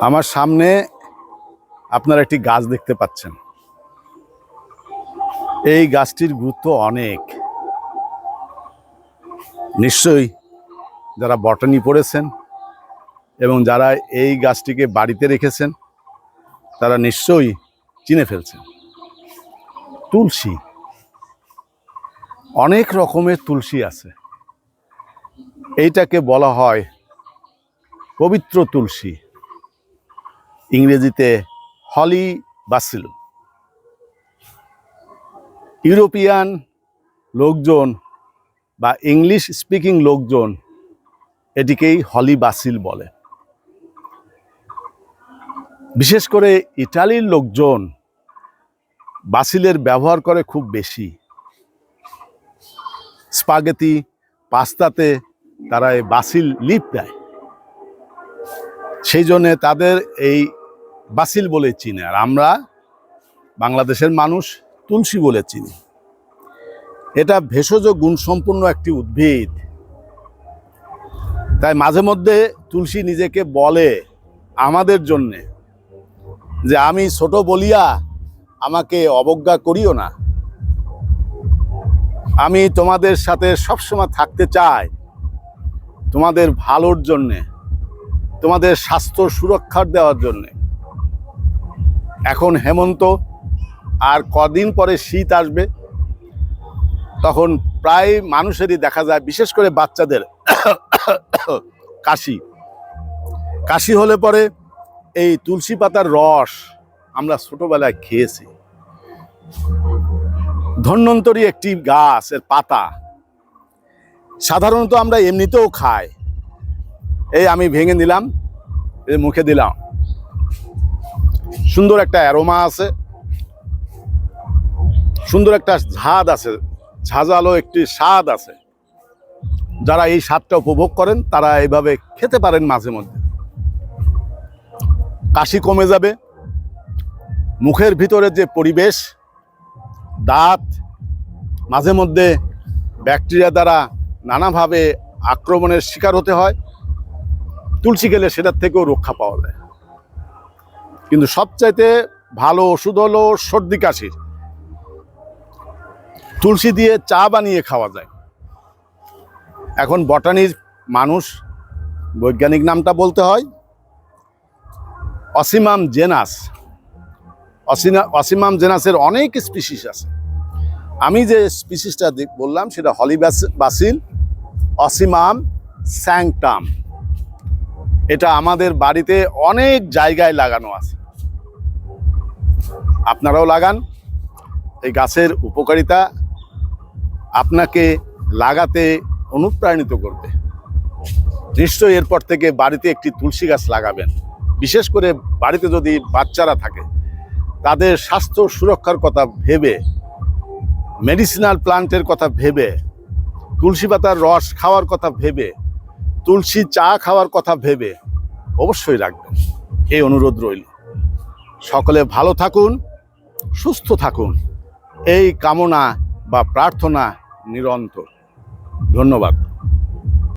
আমার সামনে আপনারা একটি গাছ দেখতে পাচ্ছেন। এই গাছটির গুরুত্ব অনেক। নিশ্চয়ই যারা বটানি পড়েছেন এবং যারা এই গাছটিকে বাড়িতে রেখেছেন, তারা নিশ্চয়ই চিনে ফেলছেন। তুলসী। অনেক রকমের তুলসী আছে। এইটাকে বলা হয় পবিত্র তুলসী। ইংরেজিতে হলি বাসিল। ইউরোপিয়ান লোকজন বা ইংলিশ স্পিকিং লোকজন এটিকেই হলি বাসিল বলে। বিশেষ করে ইটালির লোকজন বাসিলের ব্যবহার করে খুব বেশি। স্পাগেতি পাস্তাতে তারা এই বাসিল লিপ দেয়। সেই জন্যে তাদের এই বাসিল বলে চিনে। আর আমরা বাংলাদেশের মানুষ তুলসী বলে চিনি। এটা ভেষজ গুণসম্পন্ন একটি উদ্ভিদ। তাই মাঝে মধ্যে তুলসী নিজেকে বলে আমাদের জন্যে যে আমি ছোট বলিয়া আমাকে অবজ্ঞা করিও না। আমি তোমাদের সাথে সবসময় থাকতে চাই তোমাদের ভালোর জন্যে। তোমাদের স্বাস্থ্য সুরক্ষার দেওয়ার জন্যে। এখন হেমন্ত আর কদিন পরে শীত আসবে, তখন প্রায় মানুষেরই দেখা যায়, বিশেষ করে বাচ্চাদের কাশি। কাশি হলে পরে এই তুলসী পাতার রস আমরা ছোটবেলায় খেয়েছি। ধন্যন্তরী একটি গাছ, এর পাতা। সাধারণত আমরা এমনিতেও খাই। এই আমি ভেঙে নিলাম এই মুখে দিলাম। সুন্দর একটা অ্যারোমা আছে। সুন্দর একটা ঝাঁদ আছে ঝাঁঝালো একটি স্বাদ আছে। যারা এই স্বাদটা উপভোগ করেন, তারা এইভাবে খেতে পারেন মাঝে মধ্যে। কাশি কমে যাবে। মুখের ভিতরে যে পরিবেশ, দাঁত, মাঝে মধ্যে ব্যাকটেরিয়া দ্বারা নানাভাবে আক্রমণের শিকার হতে হয়। তুলসী গেলে সেটার থেকেও রক্ষা পাওয়া যায়। কিন্তু সবচাইতে ভালো ওষুধ হলো সর্দি কাশির তুলসী দিয়ে চা বানিয়ে খাওয়া যায়। এখন বটানির মানুষ বৈজ্ঞানিক নামটা বলতে হয়, অসিমাম জেনাস। অসিনা, অসিমাম জেনাসের অনেক স্পিসিস আছে। আমি যে স্পিসিসটা বললাম সেটা হলি বাসিল, অসিমাম স্যাংটাম। এটা আমাদের বাড়িতে অনেক জায়গায় লাগানো আছে। আপনারাও লাগান। এই গাছের উপকারিতা আপনাকে লাগাতে অনুপ্রাণিত করবে। নিশ্চয়ই এরপর থেকে বাড়িতে একটি তুলসী গাছ লাগাবেন। বিশেষ করে বাড়িতে যদি বাচ্চারা থাকে, তাদের স্বাস্থ্য সুরক্ষার কথা ভেবে মেডিসিনাল প্লান্টের কথা ভেবে, তুলসী পাতার রস খাওয়ার কথা ভেবে তুলসী চা খাওয়ার কথা ভেবে অবশ্যই রাখবেন। এই অনুরোধ রইল। সকলে ভালো থাকুন, সুস্থ থাকুন। এই কামনা বা প্রার্থনা নিরন্তর। ধন্যবাদ।